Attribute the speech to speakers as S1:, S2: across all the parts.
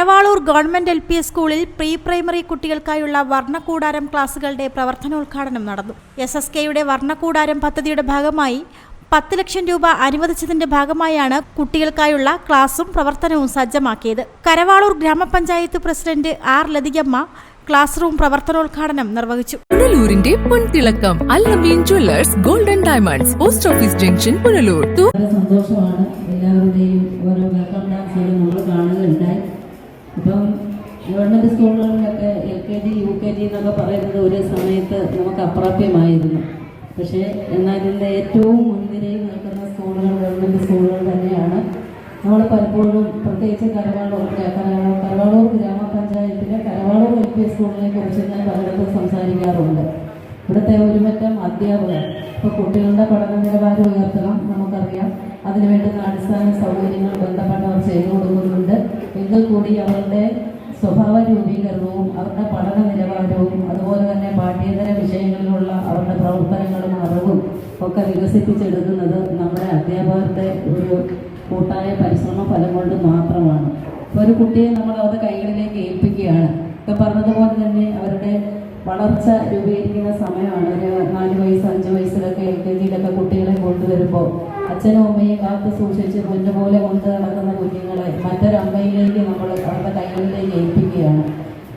S1: Government L P S സ്കൂളിൽ pre primary കുട്ടികൾക്കായുള്ള വർണക്കൂടാരം ക്ലാസുകളുടെ പ്രവർത്തനോദ്ഘാടനം നടന്നു. എസ് എസ് കെയുടെ വർണക്കൂടാരം പദ്ധതിയുടെ ഭാഗമായി പത്ത് ലക്ഷം രൂപ അനുവദിച്ചതിന്റെ ഭാഗമായാണ് കുട്ടികൾക്കായുള്ള ക്ലാസും പ്രവർത്തനവും സജ്ജമാക്കിയത്. കരവാളൂർ ഗ്രാമപഞ്ചായത്ത് president R Lathikamma class room പ്രവർത്തനോദ്ഘാടനം നിർവഹിച്ചു.
S2: പുനലൂരിന്റെ പൊൻതിളക്കം Allameen jewellers golden diamonds post office junction Punalur.
S3: സന്തോഷമാണ് എല്ലാവരുടെയും ഓരോ ഗവൺമെന്റ് സ്കൂളുകളിലൊക്കെ L K G U K G എന്നൊക്കെ പറയുന്നത് ഒരു സമയത്ത് നമുക്ക് അപ്രാപ്യമായിരുന്നു. പക്ഷേ എന്നാൽ ഇതിന്റെ ഏറ്റവും മുൻനിരയിൽ നിൽക്കുന്ന സ്കൂളുകൾ ഗവൺമെന്റ് സ്കൂളുകൾ തന്നെയാണ്. നമ്മൾ പലപ്പോഴും പ്രത്യേകിച്ച് കരവാളൂർ കര- കരവാളൂർ ഗ്രാമപഞ്ചായത്തിലെ കരവാളൂർ എൽ പി സ്കൂളിനെ കുറിച്ച് ഞാൻ പലയിടത്തും സംസാരിക്കാറുണ്ട്. ഇവിടുത്തെ ഒരുമറ്റം അധ്യാപകർ ഇപ്പോൾ കുട്ടികളുടെ പഠന നിലവാരം ഉയർത്തണം നമുക്കറിയാം. അതിനു വേണ്ടുന്ന അടിസ്ഥാന സൗകര്യങ്ങൾ ബന്ധപ്പെട്ടവർ ചെയ്തു കൊടുക്കുന്നുണ്ട് എങ്കിൽ കൂടി അവരുടെ സ്വഭാവ രൂപീകരണവും അവരുടെ പഠന നിലവാരവും അതുപോലെ തന്നെ പാഠ്യേതര വിഷയങ്ങളിലുള്ള അവരുടെ പ്രവർത്തനങ്ങളും അറിവും ഒക്കെ വികസിപ്പിച്ചെടുക്കുന്നത് നമ്മുടെ അധ്യാപകരുടെ ഒരു കൂട്ടായ പരിശ്രമ ഫലം കൊണ്ട് മാത്രമാണ്. ഇപ്പോൾ ഒരു കുട്ടിയെ നമ്മൾ അവരുടെ കൈകളിലേക്ക് ഏൽപ്പിക്കുകയാണ്. ഇപ്പം പറഞ്ഞതുപോലെ തന്നെ അവരുടെ വളർച്ച രൂപീകരിക്കുന്ന സമയമാണ്. ഒരു നാല് വയസ്സ് അഞ്ച് വയസ്സിലൊക്കെ എൽ കെ ജിയിലൊക്കെ കുട്ടികളെ കൊണ്ടുവരുമ്പോൾ അച്ഛനും അമ്മയും കാത്തു സൂക്ഷിച്ച് മുന്നുപോലെ കൊണ്ട് നടക്കുന്ന കുഞ്ഞുങ്ങളെ മറ്റൊരമ്മയിലേക്ക് നമ്മൾ അവരുടെ കൈകളിലേക്ക് ഏൽപ്പിക്കുകയാണ്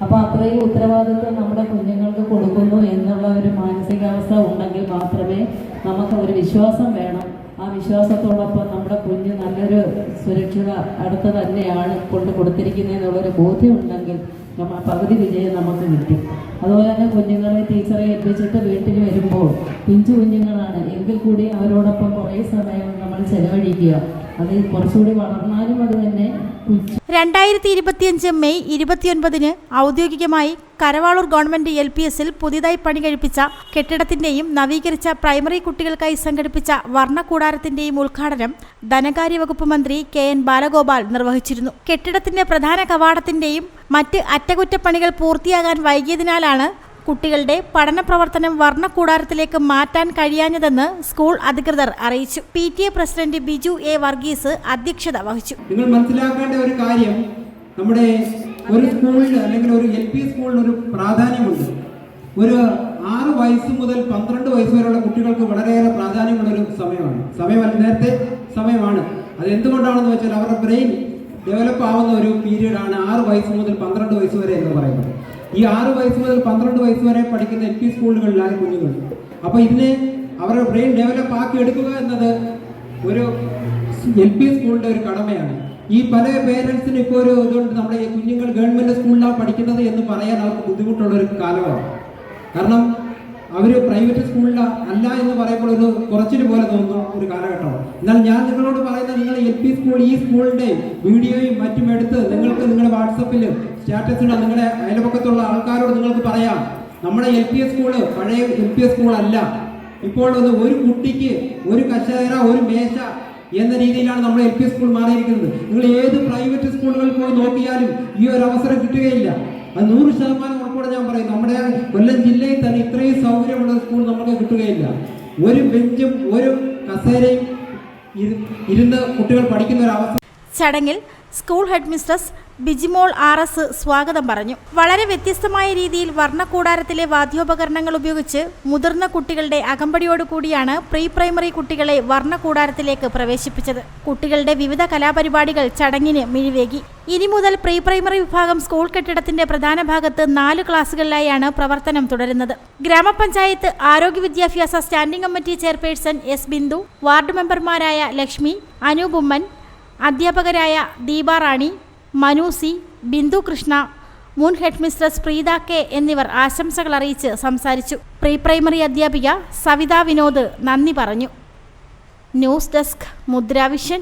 S3: അപ്പോൾ അത്രയും ഉത്തരവാദിത്വം നമ്മുടെ കുഞ്ഞുങ്ങൾക്ക് കൊടുക്കുന്നു എന്നുള്ള ഒരു മാനസികാവസ്ഥ ഉണ്ടെങ്കിൽ മാത്രമേ നമുക്ക് ഒരു വിശ്വാസം വേണം. ആ വിശ്വാസത്തോടൊപ്പം നമ്മുടെ കുഞ്ഞ് നല്ലൊരു സുരക്ഷിത അടുത്ത് തന്നെയാണ് കൊണ്ട് കൊടുത്തിരിക്കുന്നതെന്നുള്ളൊരു ബോധ്യം ഉണ്ടെങ്കിൽ നമ്മൾ പകുതി വിജയം നമുക്ക് കിട്ടും. അതുപോലെ തന്നെ കുഞ്ഞുങ്ങളെ ടീച്ചറെ ഏൽപ്പിച്ചിട്ട് വീട്ടിൽ വരുമ്പോൾ പിഞ്ചു കുഞ്ഞുങ്ങളാണ്. എങ്കിൽ കൂടി അവരോടൊപ്പം കുറേ സമയം നമ്മൾ ചെലവഴിക്കുക. അത് കുറച്ചുകൂടി വളർന്നാലും അത് തന്നെ
S1: രണ്ടായിരത്തി ഇരുപത്തിയഞ്ച് മെയ് ഇരുപത്തിയൊൻപതിന് ഔദ്യോഗികമായി കരവാളൂർ ഗവൺമെന്റ് എൽ പി എസിൽ പുതിയതായി പണി കഴിപ്പിച്ച കെട്ടിടത്തിന്റെയും നവീകരിച്ച പ്രൈമറി കുട്ടികൾക്കായി സംഘടിപ്പിച്ച വർണക്കൂടാരത്തിന്റെയും ഉദ്ഘാടനം ധനകാര്യ വകുപ്പ് മന്ത്രി കെ എൻ ബാലഗോപാൽ നിർവഹിച്ചിരുന്നു. കെട്ടിടത്തിന്റെ പ്രധാന കവാടത്തിന്റെയും മറ്റ് അറ്റകുറ്റപ്പണികൾ പൂർത്തിയാകാൻ വൈകിയതിനാലാണ് കുട്ടികളുടെ പഠന പ്രവർത്തനം വർണക്കൂടാരത്തിലേക്ക് മാറ്റാൻ കഴിയാഞ്ഞതെന്ന് സ്കൂൾ അധികൃതർ അറിയിച്ചു. P T A president Biju A Varghese അധ്യക്ഷത വഹിച്ചു.
S4: നിങ്ങൾ മനസ്സിലാക്കേണ്ട ഒരു കാര്യം നമ്മുടെ ഒരു സ്കൂളിന് അല്ലെങ്കിൽ ഒരു എൽ പി സ്കൂളിന് ഒരു പ്രാധാന്യമുണ്ട്. ഒരു ആറ് വയസ്സ് മുതൽ പന്ത്രണ്ട് വയസ്സ് വരെയുള്ള കുട്ടികൾക്ക് വളരെയേറെ പ്രാധാന്യമുള്ള ഒരു സമയമാണ്. സമയമല്ല നേരത്തെ സമയമാണ്. അത് എന്തുകൊണ്ടാണെന്ന് വെച്ചാൽ അവരുടെ ബ്രെയിൻ ഡെവലപ്പ് ആവുന്ന ഒരു പീരീഡാണ് ആറ് വയസ്സ് മുതൽ പന്ത്രണ്ട് വയസ്സ് വരെ എന്ന് പറയുന്നത്. ഈ ആറ് വയസ്സ് മുതൽ പന്ത്രണ്ട് വയസ്സ് വരെ പഠിക്കുന്ന എൽ പി സ്കൂളുകളിലാണ് കുഞ്ഞുങ്ങൾ. അപ്പോൾ ഇതിനെ അവരുടെ ബ്രെയിൻ ഡെവലപ്പ് ആക്കി എടുക്കുക എന്നത് ഒരു എൽ പി സ്കൂളിന്റെ ഒരു കടമയാണ്. ഈ പല പേരൻസിന് ഇപ്പോൾ ഒരു ഇതുകൊണ്ട് നമ്മുടെ ഈ കുഞ്ഞുങ്ങൾ ഗവൺമെന്റ് സ്കൂളിലാണ് പഠിക്കുന്നത് എന്ന് പറയാൻ അവർക്ക് ബുദ്ധിമുട്ടുള്ള ഒരു കാലമാണ്. കാരണം അവർ പ്രൈവറ്റ് സ്കൂളിലാണ് അല്ല എന്ന് പറയുമ്പോൾ ഒരു കുറച്ചിന് പോലെ തോന്നുന്ന ഒരു കാലഘട്ടമാണ്. എന്നാൽ ഞാൻ നിങ്ങളോട് പറയുന്നത് നിങ്ങൾ എൽ പി സ്കൂൾ ഈ സ്കൂളിന്റെ വീഡിയോയും മറ്റും എടുത്ത് നിങ്ങൾക്ക് നിങ്ങളുടെ വാട്സപ്പിൽ സ്റ്റാറ്റസിൽ നിങ്ങളുടെ അയൽപക്കത്തുള്ള ആൾക്കാരോട് നിങ്ങൾക്ക് പറയാം. നമ്മുടെ എൽ പി എസ് സ്കൂൾ പഴയ എൽ പി എസ് സ്കൂളല്ല. ഇപ്പോൾ ഒന്ന് ഒരു കുട്ടിക്ക് ഒരു കശേര ഒരു മേശ എന്ന രീതിയിലാണ് നമ്മുടെ എൽ പി എസ് സ്കൂൾ മാറിയിരിക്കുന്നത്. നിങ്ങൾ ഏത് പ്രൈവറ്റ് സ്കൂളുകളിൽ പോയി നോക്കിയാലും ഈ ഒരു അവസരം കിട്ടുകയില്ല. അത് നൂറ് ശതമാനം ഉറപ്പോടെ ഞാൻ പറയും. നമ്മുടെ കൊല്ലം ജില്ലയിൽ തന്നെ ഇത്രയും സൗകര്യമുള്ള സ്കൂൾ നമുക്ക് കിട്ടുകയില്ല. ഒരു ബെഞ്ചും ഒരു കസേരയും ഇരുന്ന് കുട്ടികൾ പഠിക്കുന്ന ഒരു അവസ്ഥ
S1: ചടങ്ങിൽ school head mistress Bijimol R S സ്വാഗതം പറഞ്ഞു. വളരെ വ്യത്യസ്തമായ രീതിയിൽ വർണകൂടാരത്തിലെ വാദ്യോപകരണങ്ങൾ ഉപയോഗിച്ച് മുതിർന്ന കുട്ടികളുടെ അകമ്പടിയോടുകൂടിയാണ് പ്രീ പ്രൈമറി കുട്ടികളെ വർണകൂടാരത്തിലേക്ക് പ്രവേശിപ്പിച്ചത്. കുട്ടികളുടെ വിവിധ കലാപരിപാടികൾ ചടങ്ങിന് മിഴിവേകി. ഇനി മുതൽ പ്രീ പ്രൈമറി വിഭാഗം സ്കൂൾ കെട്ടിടത്തിന്റെ പ്രധാന ഭാഗത്ത് നാല് ക്ലാസുകളിലായാണ് പ്രവർത്തനം തുടരുന്നത്. ഗ്രാമപഞ്ചായത്ത് ആരോഗ്യ വിദ്യാഭ്യാസ standing committee chairperson S Bindu ward മെമ്പർമാരായ ലക്ഷ്മി അനൂപുമ്മൻ അധ്യാപകരായ ദീപ റാണി മനു സി ബിന്ദു കൃഷ്ണ മുൻ ഹെഡ് മിസ്ട്രസ് പ്രീത കെ എന്നിവർ ആശംസകൾ അറിയിച്ച് സംസാരിച്ചു. പ്രീ പ്രൈമറി അധ്യാപിക സവിതാ വിനോദ് നന്ദി പറഞ്ഞു. News desk Mudra Vision.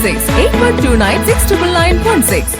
S2: six eight one two nine six triple nine one six